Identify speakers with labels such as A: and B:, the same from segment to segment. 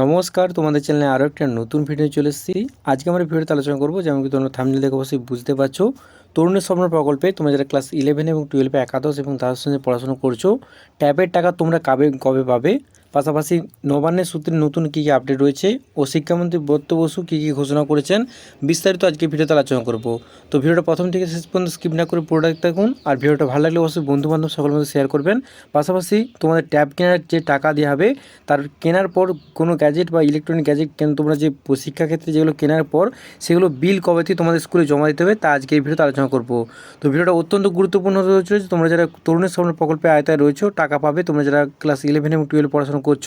A: নমস্কার, তোমাদের চ্যানেলে আরও একটা নতুন ভিডিও চলে এসেছি। আজকে আমরা ভিডিওতে আলোচনা করব যেমন কি তোমরা থামলে দেখে অবশ্যই বুঝতে পারছ। তরুণের স্বপ্ন প্রকল্পে তোমরা যারা ক্লাস ইলেভেন এবং টুয়েলভে একাদশ এবং দ্বাদশ শ্রেণীতে পড়াশোনা করছ ট্যাবের টাকা তোমরা কবে কবে পাবে? পাশাপাশি নবান্নের সূত্রে নতুন কী কী আপডেট রয়েছে ও শিক্ষামন্ত্রী ব্রত বসু কী কী ঘোষণা করেছেন, বিস্তারিত আজকে ভিডিওতে আলোচনা করব। তো ভিডিওটা প্রথম থেকে শেষ পর্যন্ত স্কিপ না করে পুরোটা দেখতে থাকুন আর ভিডিওটা ভালো লাগলে অবশ্যই বন্ধুবান্ধব, সকলের মধ্যে শেয়ার করবেন। পাশাপাশি তোমাদের ট্যাব কেনার যে টাকা দেওয়া হবে, তার কেনার পর কোনো গ্যাজেট বা ইলেকট্রনিক গ্যাজেট কেন তোমরা যে শিক্ষাক্ষেত্রে যেগুলো কেনার পর সেগুলো বিল কবে থেকে তোমাদের স্কুলে জমা দিতে হবে, তা আজকে এই ভিডিওতে আলোচনা করব। তো ভিডিওটা অত্যন্ত গুরুত্বপূর্ণ হচ্ছে তোমরা যারা তরুণের স্বপ্ন প্রকল্পে আয়তায় রয়েছে, টাকা পাবে, তোমরা যারা ক্লাস ইলেভেন এবং টুয়েলভ পড়াশোনা করছ,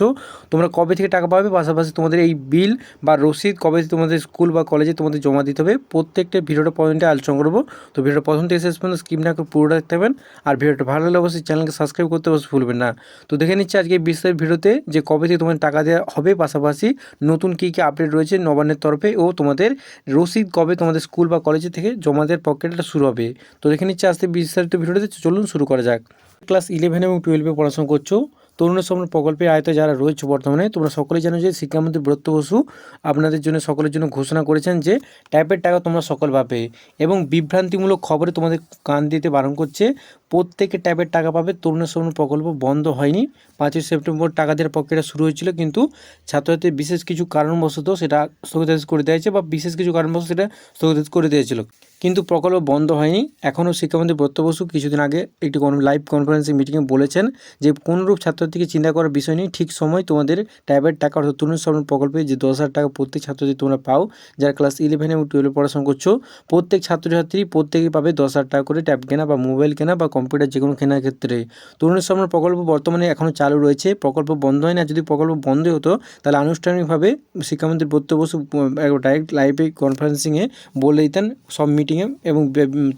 A: তোমরা কবে থেকে টাকা পাবে? পাশাপাশি তোমাদের এই বিল বা রসিদ কবে তোমাদের স্কুল বা কলেজে তোমাদের জমা দিতে হবে? প্রত্যেকটা ভিডিওটা পয়েন্টে আলোচনা করব। তো ভিডিওটা প্রথম থেকে শেষ পর্যন্ত স্কিপ না করে পুরোটা দেখতে পাবেন আর ভিডিওটা ভালো লাগলে অবশ্যই চ্যানেলকে সাবস্ক্রাইব করতে অবশ্যই ভুলবেন না। তো দেখে নিচ্ছি আজকে বিস্তারিত ভিডিওতে যে কবে থেকে তোমাদের টাকা দেওয়া হবে, পাশাপাশি নতুন কী কী আপডেট রয়েছে নবান্নের তরফে ও তোমাদের রসিদ কবে তোমাদের স্কুল বা কলেজে থেকে জমা দেওয়ার প্রক্রিয়াটা শুরু হবে। তো দেখে নিচ্ছি আজকে বিস্তারিত ভিডিওতে, চলুন শুরু করা যাক। ক্লাস ইলেভেন এবং টুয়েলভে পড়াশোনা করছ। তরুণের স্বপ্ন প্রকল্পের আয়তে যারা রয়েছে বর্তমানে, তোমরা সকলেই জানো যে শিক্ষামন্ত্রী ব্রত বসু আপনাদের জন্য সকলের জন্য ঘোষণা করেছেন যে টাইপের টাকা তোমরা সকল পাবে এবং বিভ্রান্তিমূলক খবরে তোমাদের কান দিতে বারণ করছে। প্রত্যেকে ট্যাবের টাকা পাবে। তরুণ স্বপ্ন প্রকল্প বন্ধ হয়নি। পাঁচই সেপ্টেম্বর টাকা দেওয়ার প্রক্রিয়া শুরু হয়েছিল, কিন্তু ছাত্রছাত্রীর বিশেষ কিছু কারণবশত সেটা স্থগিতাদেশ করে দেওয়া হয়েছে বা বিশেষ কিছু কারণবশত সেটা স্থগিতাদেশ করে দিয়েছিল। কিন্তু প্রকল্প বন্ধ হয়নি। এখনও শিক্ষামন্ত্রী ব্রত বসু কিছুদিন আগে একটি লাইভ কনফারেন্সিং মিটিংয়ে বলেছেন যে কোনরূপ ছাত্রছাত্রীকে চিন্তা করার বিষয় নেই। ঠিক সময় তোমাদের ট্যাবের টাকা, অর্থাৎ তরুণ স্মরণ প্রকল্পে যে দশ হাজার টাকা প্রত্যেক ছাত্রছাত্রী তোমরা পাও, যারা ক্লাস ইলেভেন এবং টুয়েলভে পড়াশোনা করছ, প্রত্যেক ছাত্রছাত্রী প্রত্যেকেই পাবে দশ হাজার টাকা করে ট্যাব কেনা বা মোবাইল কেনা বা কম্পিউটার যে কোনো কেনার ক্ষেত্রে। তরুণ স্মরণ প্রকল্প বর্তমানে এখনও চালু রয়েছে। প্রকল্প বন্ধ হয় না। যদি প্রকল্প বন্ধ হতো, তাহলে আনুষ্ঠানিকভাবে শিক্ষামন্ত্রী ব্রত বসু ডাইরেক্ট লাইভে কনফারেন্সিংয়ে বলে দিতেন। সব মিটিংয়ে এবং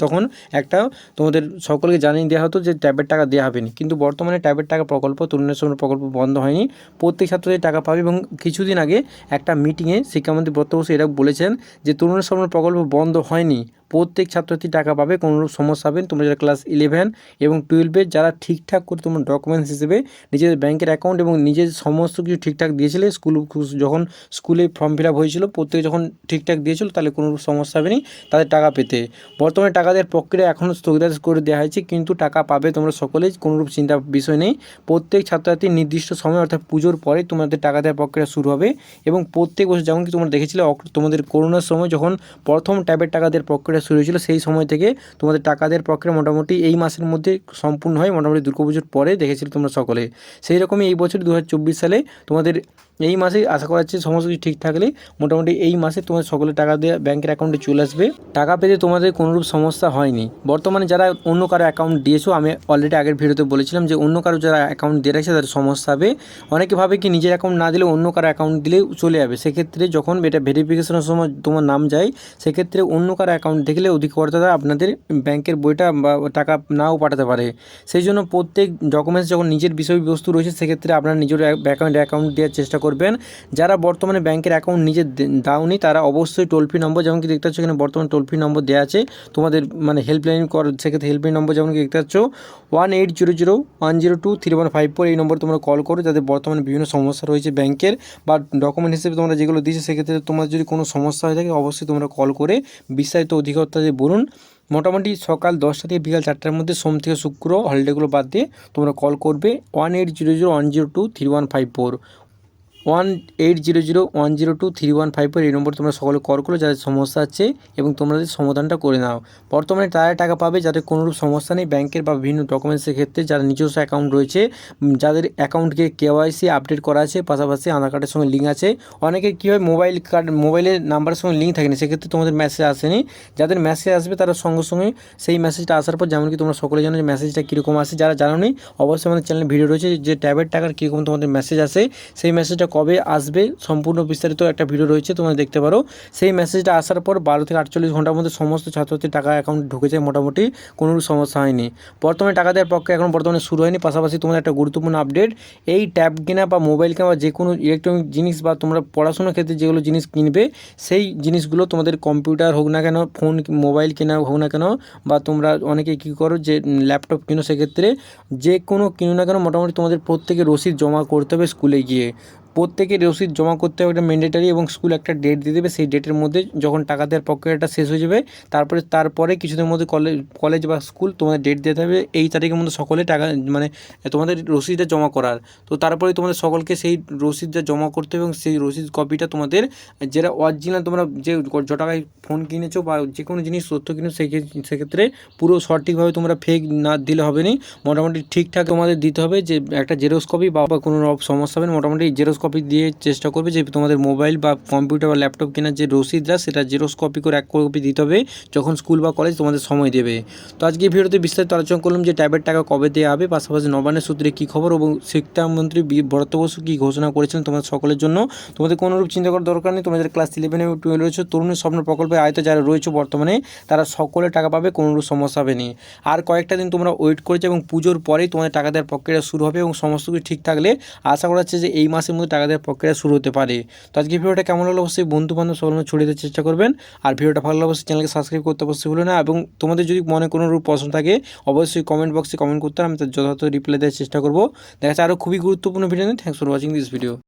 A: তখন একটা তোমাদের সকলকে জানিয়ে দেওয়া হতো যে ট্যাবের টাকা দেওয়া হবে না। কিন্তু বর্তমানে ট্যাবের টাকা প্রকল্প, তরুণের সময় প্রকল্প বন্ধ হয়নি। প্রত্যেক ছাত্রদের টাকা পাবে এবং কিছুদিন আগে একটা মিটিংয়ে শিক্ষামন্ত্রী ব্রত বসু এরা বলেছেন যে তরুণের সময় প্রকল্প বন্ধ হয়নি। প্রত্যেক ছাত্রছাত্রী টাকা পাবে কোনোরূপ সমস্যা হবে তোমরা যারা ক্লাস ইলেভেন এবং টুয়েলভে যারা ঠিকঠাক করে তোমার ডকুমেন্টস হিসেবে নিজেদের ব্যাংকের অ্যাকাউন্ট এবং নিজের সমস্ত কিছু ঠিকঠাক দিয়েছিলে স্কুল যখন স্কুলে ফর্ম ফিল আপ হয়েছিল, প্রত্যেকে যখন ঠিকঠাক দিয়েছিল, তাহলে কোনো সমস্যা হবে তাদের টাকা পেতে। বর্তমানে টাকা দেওয়ার প্রক্রিয়া এখনও স্থগিতাদেশ করে দেওয়া হয়েছে, কিন্তু টাকা পাবে তোমরা সকলেই কোনোরূপ চিন্তার বিষয় নেই। প্রত্যেক ছাত্রছাত্রী নির্দিষ্ট সময় অর্থাৎ পুজোর পরে তোমাদের টাকা দেওয়ার প্রক্রিয়া শুরু হবে এবং প্রত্যেক বছর যেমন কি তোমরা দেখেছিলে তোমাদের করোনার সময় যখন প্রথম ট্যাবের টাকা দেওয়ার প্রক্রিয়া শুরু হয়েছিল, সেই সময় থেকে তোমাদের টাকাদের পক্ষে মোটামুটি এই মাসের মধ্যে সম্পূর্ণ হয়। মোটামুটি দুর্গাপুজোর পরে দেখেছিলে তোমরা সকলে। সেই রকমই এই বছর দু হাজার চব্বিশ সালে তোমাদের এই মাসেই আশা করা যাচ্ছে সমস্ত কিছু ঠিক থাকলে মোটামুটি এই মাসে তোমাদের সকলে টাকা দিয়ে ব্যাংকের অ্যাকাউন্টে চলে আসবে। টাকা পেতে তোমাদের কোনোরূপ সমস্যা হয়নি। বর্তমানে যারা অন্য কারও অ্যাকাউন্ট দিয়েছ, আমি অলরেডি আগের ভিডিওতে বলেছিলাম যে অন্য কারও যারা অ্যাকাউন্ট দিয়ে রাখছে, তাদের সমস্যা হবে। অনেকে ভাবে কি নিজের অ্যাকাউন্ট না দিলে অন্য কারও অ্যাকাউন্ট দিলেও চলে যাবে। সেক্ষেত্রে যখন এটা ভেরিফিকেশনের সময় তোমার নাম যায়, সেক্ষেত্রে অন্য কারও অ্যাকাউন্ট দেখলে অধিকর্তারা আপনাদের ব্যাংকের বইটা বা টাকা নাও পাঠাতে পারে। সেই জন্য প্রত্যেক ডকুমেন্টস যখন নিজের বিষয়বস্তু রয়েছে, সেক্ষেত্রে আপনার নিজের ব্যাংক অ্যাকাউন্ট দেওয়ার চেষ্টা করবেন। যারা বর্তমানে ব্যাংকের অ্যাকাউন্ট নিজে দাওনি, তারা অবশ্যই টোল ফ্রি নম্বর যেমন কি দেখতে পাচ্ছ এখানে বর্তমানে টোল ফ্রি নম্বর দেওয়া আছে। তোমাদের মানে হেল্পলাইন কর সেক্ষেত্রে হেল্পলাইন নম্বর যেমন কি দেখতে পাচ্ছ one eight zero zero one zero two three one five four এই নম্বর তোমরা কল করো যাদের বর্তমানে বিভিন্ন সমস্যা রয়েছে ব্যাংকের বা ডকুমেন্ট হিসেবে তোমরা যেগুলো দিয়েছ, সেক্ষেত্রে তোমার যদি কোনো সমস্যা হয়ে থাকে, অবশ্যই তোমরা কল করে বিস্তারিত অধিকর্তাদের বলুন। মোটামুটি সকাল দশটা থেকে বিকাল চারটার মধ্যে সোম থেকে শুক্র হলিডেগুলো বাদ দিয়ে তোমরা কল করবে one eight zero zero one zero two three one five four one eight zero zero one zero two three one five four এই নম্বর তোমরা সকলে কল করো, যাদের সমস্যা আছে, এবং তোমাদের সমাধানটা করে নাও। বর্তমানে তারা টাকা পাবে যাদের কোনোরূপ সমস্যা নেই ব্যাংকের বা বিভিন্ন ডকুমেন্টসের ক্ষেত্রে যারা নিজস্ব অ্যাকাউন্ট রয়েছে যাদের অ্যাকাউন্টকে কেওয়াইসি আপডেট করা আছে, পাশাপাশি আধার কার্ডের সঙ্গে লিঙ্ক আছে। অনেকে কী হয় মোবাইল কার্ড মোবাইলের নাম্বারের সঙ্গে লিঙ্ক থাকে না, সেক্ষেত্রে তোমাদের মেসেজ আসেনি। যাদের মেসেজ আসবে, তারা সঙ্গে সঙ্গে সেই মেসেজটা আসার পর যেমন কি তোমরা সকলে জানো যে মেসেজটা কীরকম আসে, যারা জানো নি, অবশ্যই আমাদের চ্যানেলে ভিডিও রয়েছে যে ট্যাবের টাকার কীরকম তোমাদের মেসেজ আসে, সেই মেসেজটা কবে আসবে সম্পূর্ণ বিস্তারিত একটা ভিডিও রয়েছে, তোমরা দেখতে পারো। সেই মেসেজটা আসার পর বারো থেকে আটচল্লিশ ঘণ্টার মধ্যে সমস্ত ছাত্রছাত্রীর টাকা অ্যাকাউন্টে ঢুকে যায় মোটামুটি, কোনো সমস্যা হয়নি। বর্তমানে টাকা দেওয়ার পক্ষে এখন বর্তমানে শুরু হয়নি, পাশাপাশি তোমাদের একটা গুরুত্বপূর্ণ আপডেট এই ট্যাব কেনা বা মোবাইল কেনা বা যে কোনো ইলেকট্রনিক জিনিস বা তোমরা পড়াশোনার ক্ষেত্রে যেগুলো জিনিস কিনবে, সেই জিনিসগুলো তোমাদের কম্পিউটার হোক না কেন ফোন মোবাইল কেনা হোক না কেন, বা তোমরা অনেকে কী করো যে ল্যাপটপ কিনো, সেক্ষেত্রে যে কোনো কিনো না কেন মোটামুটি তোমাদের প্রত্যেকে রসিদ জমা করতে হবে স্কুলে গিয়ে। প্রত্যেকের রসিদ জমা করতে হবে একটা ম্যান্ডেটারি এবং স্কুল একটা ডেট দিয়ে দেবে। সেই ডেটের মধ্যে যখন টাকা দেওয়ার প্রক্রিয়াটা শেষ হয়ে যাবে, তারপরে তারপরে কিছুদিনের মধ্যে কলেজ কলেজ বা স্কুল তোমাদের ডেট দিতে হবে। এই তারিখের মধ্যে সকলে টাকা মানে তোমাদের রসিদটা জমা করার। তো তারপরে তোমাদের সকলকে সেই রসিদটা জমা করতে হবে এবং সেই রসিদ কপিটা তোমাদের, যেটা অরিজিনাল তোমরা যে য টাকায় ফোন কিনেছো বা যে কোনো জিনিস, তথ্য কিনেছো সেই সেক্ষেত্রে পুরো সঠিকভাবে তোমরা ফেক না দিলে হবে না। মোটামুটি ঠিকঠাক তোমাদের দিতে হবে যে একটা জেরক্স কপি বা কোনো সমস্যা হবে না। মোটামুটি জেরক্স কপি দিয়ে চেষ্টা করবে যে তোমাদের মোবাইল বা কম্পিউটার বা ল্যাপটপ কেনার যে রসিদরা সেটা জেরক্স কপি করে এক কপি দিতে হবে যখন স্কুল বা কলেজ তোমাদের সময় দেবে। তো আজকে এই ভিডিওতে বিস্তারিত আলোচনা করলাম যে ট্যাবের টাকা কবে দেওয়া হবে, পাশাপাশি নবান্নের সূত্রে কী খবর এবং শিক্ষামন্ত্রী বি- ভরত বসু কী ঘোষণা করেছিলেন তোমাদের সকলের জন্য। তোমাদের কোনোরূপ চিন্তা করার দরকার নেই, তোমাদের ক্লাস ইলেভেন এবং টুয়েলভ রয়েছে। তরুণের স্বপ্ন প্রকল্পের আয়তে যারা রয়েছে বর্তমানে, তারা সকলে টাকা পাবে কোনোরূপ সমস্যা হবে না। আর কয়েকটা দিন তোমরা ওয়েট করেছ এবং পুজোর পরেই তোমাদের টাকা দেওয়ার প্রক্রিয়া শুরু হবে এবং সমস্ত কিছু ঠিক থাকলে, আশা করা যাচ্ছে যে এই মাসের মধ্যে দেওয়ার প্রক্রিয়া শুরু হতে পারে। তো আজকে ভিডিওটা কেমন হলো অবশ্যই বন্ধু বান্ধব মধ্যে ছড়িয়ে দেওয়ার চেষ্টা করবেন। আর ভিডিওটা ভালো অবশ্যই চ্যানেলকে সাবস্ক্রাইব করতে অবশ্যই ভুলো না এবং তোমাদের যদি মনে কোনো রূপ প্রশ্ন থাকে, অবশ্যই কমেন্ট বক্সে কমেন্ট করতে আমি তার যথাযথ রিপ্লাই দেওয়ার চেষ্টা করব। দেখা যাচ্ছে আরও খুবই গুরুত্বপূর্ণ video thanks for watching this video